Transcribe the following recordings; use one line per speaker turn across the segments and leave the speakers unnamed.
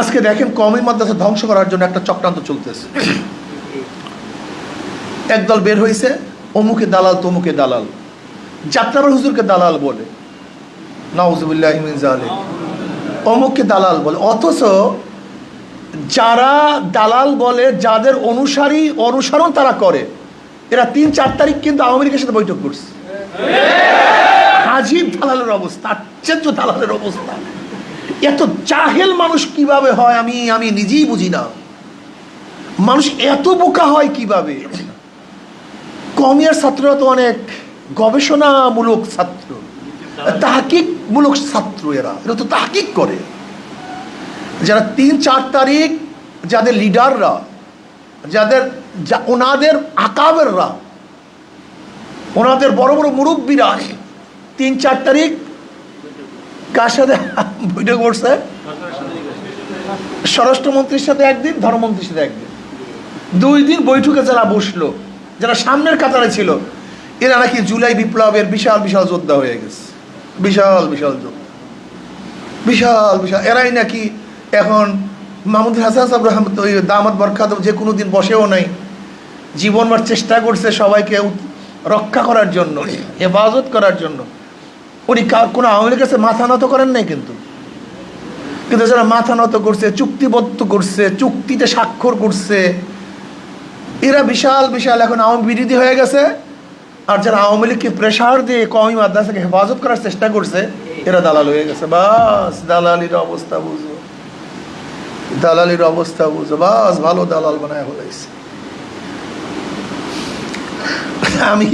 আজকে দেখেন কমই মাদ্রাসা ধ্বংস করার জন্য একটা চক্রান্ত চলতেছে। একদল বের হয়েছে অমুকে দালাল, তমুকে দালাল। যাত্রাবার হুজুরকে দালাল বলে। জালিক অমুককে দালাল বলে। অথচ যারা দালাল বলে, যাদের অনুসারী অনুসরণ তারা করে, এরা তিন চার তারিখ কিন্তু আওয়ামী লীগের সাথে বৈঠক করছে। হাজিব দালালের অবস্থা, আশ্চর্য দালালের অবস্থা। এত জাহেল মানুষ কীভাবে হয় আমি আমি নিজেই বুঝি না। মানুষ এত বোকা হয় কীভাবে? কমিয়ার ছাত্ররা তো অনেক গবেষণামূলক ছাত্র। তাহাকিকমূলক ছাত্র এরা। এরা তো তাহাকিক করে। যারা তিন, চার তারিখ যাদের লিডাররা, যাদের ওনাদের আকাবেররা, ওনাদের বড় বড় মুরব্বীরা, তিন, চার তারিখ কার সাথে বৈঠক করছে? স্বরাষ্ট্রমন্ত্রীর সাথে একদিন, ধর্মমন্ত্রীর সাথে একদিন। দুই দিন বৈঠকে যারা বসল, যারা সামনের কাতারে ছিল, এরা নাকি জুলাই বিপ্লবের বিশাল বিশাল যোদ্ধা হয়ে গেছে। বিশাল বিশাল যোদ্ধা। বিশাল বিশাল। এরাই নাকি এখন মাহমুদ হাসান সাহেব ওই দামাত বরখাত যে কোনো দিন বসেও নাই, জীবনবার চেষ্টা করছে সবাইকে রক্ষা করার জন্য, হেফাজত করার জন্য। উনি কার কোনো আওয়ামী লীগের কাছে মাথা নত করেন নাই কিন্তু। কিন্তু যারা মাথা নত করছে, চুক্তিবদ্ধ করছে, চুক্তিতে স্বাক্ষর করছে, এরা বিশাল বিশাল এখন আওয়ামী বিরোধী হয়ে গেছে। আর যারা আওয়ামী লীগকে প্রেশার দিয়ে কমি মাদ্রাসাকে হেফাজত করার চেষ্টা করছে, এরা দালাল হয়ে গেছে। বাস, দালালির অবস্থা বুঝো। দালালির অবস্থা বুঝো। বাস, ভালো দালাল বানায় হলাইছে আমি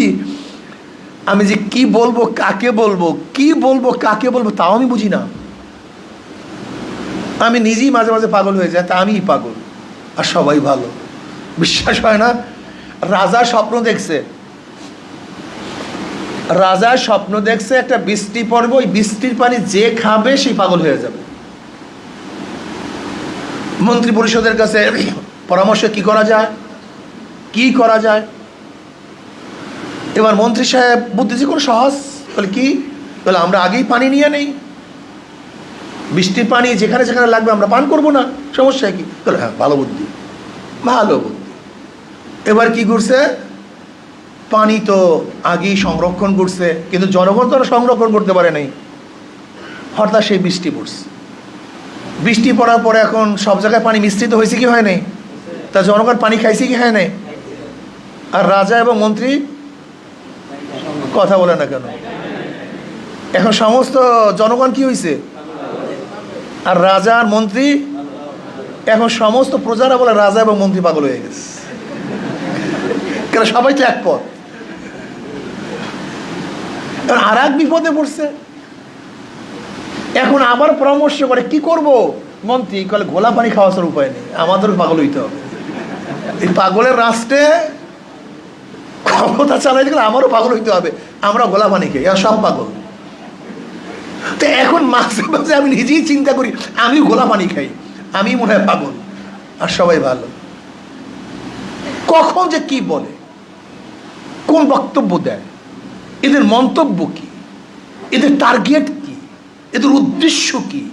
আমি যে কি বলব, কাকে বলব, কি বলব, কাকে বলব তাও আমি বুঝি না। আমি নিজেই মাঝে মাঝে পাগল হয়ে যায় তা আমিই পাগল, আর সবাই ভালো। বিশ্বাস হয় না? রাজা স্বপ্ন দেখছে। রাজা স্বপ্ন দেখছে একটা বৃষ্টি পড়বে, ওই বৃষ্টির পানি যে খাবে, সেই পাগল হয়ে যাবে। মন্ত্রী পরিষদের কাছে পরামর্শ কি করা যায়? কি করা যায়? এবার মন্ত্রী সাহেব বুদ্ধিজি কোনো সহজ বলে, কি? বলে, আমরা আগেই পানি নিয়ে নেই। বৃষ্টির পানি যেখানে যেখানে লাগবে আমরা পান করব না। সমস্যা কি? বলে হ্যাঁ ভালো বুদ্ধি ভালো বুদ্ধি। এবার কি করছে পানি তো আগেই সংরক্ষণ করছে, কিন্তু জনগণ তো সংরক্ষণ করতে পারে নাই। হঠাৎ সেই বৃষ্টি পড়ছে। বৃষ্টি পড়ার পরে এখন সব জায়গায় পানি মিশ্রিত হয়েছে কি হয় নাই? তা জনগণ পানি খাইছে কি হয় নাই? আর রাজা এবং মন্ত্রী কথা বলে না কেন? এখন সমস্ত জনগণ কি হয়েছে আর রাজা আর মন্ত্রী, এখন সমস্ত প্রজারা বলে রাজা এবং মন্ত্রী পাগল হয়ে গেছে। কেন সবাই তো এক পথ আর এক বিপদে পড়ছে। এখন আবার পরামর্শ করে কি করব? মন্ত্রী কলে গোলা পানি খাওয়ার উপায় নেই। আমাদেরও পাগল হইতে হবে। এই পাগলের রাষ্ট্রে ক্ষমতা চালাইতে গেলে আমারও পাগল হইতে হবে। আমরা গোলা খাই আর সব পাগল। তো এখন মাঝে মাঝে আমি নিজেই চিন্তা করি, আমি গোলা পানি খাই, আমি মনে হয় পাগল। আর সবাই ভালো। কখন যে কি বলে? কোন বক্তব্য দেয়? এদের মন্তব্য কি? এদের টার্গেট কি? এদের উদ্দেশ্য কি?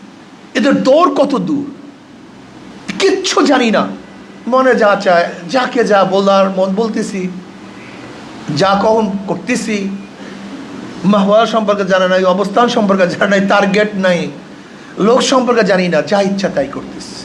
এদের দৌড় কত দূর? কিচ্ছু জানি না। মনে যা চায়, যাকে যা বলার মন বলতেছি। যা কখন করতেছি, মাহওয়াল সম্পর্কে জানা নাই, অবস্থান সম্পর্কে জানা নাই টার্গেট নাই, লোক সম্পর্কে জানি না, যা ইচ্ছা তাই করতেছি।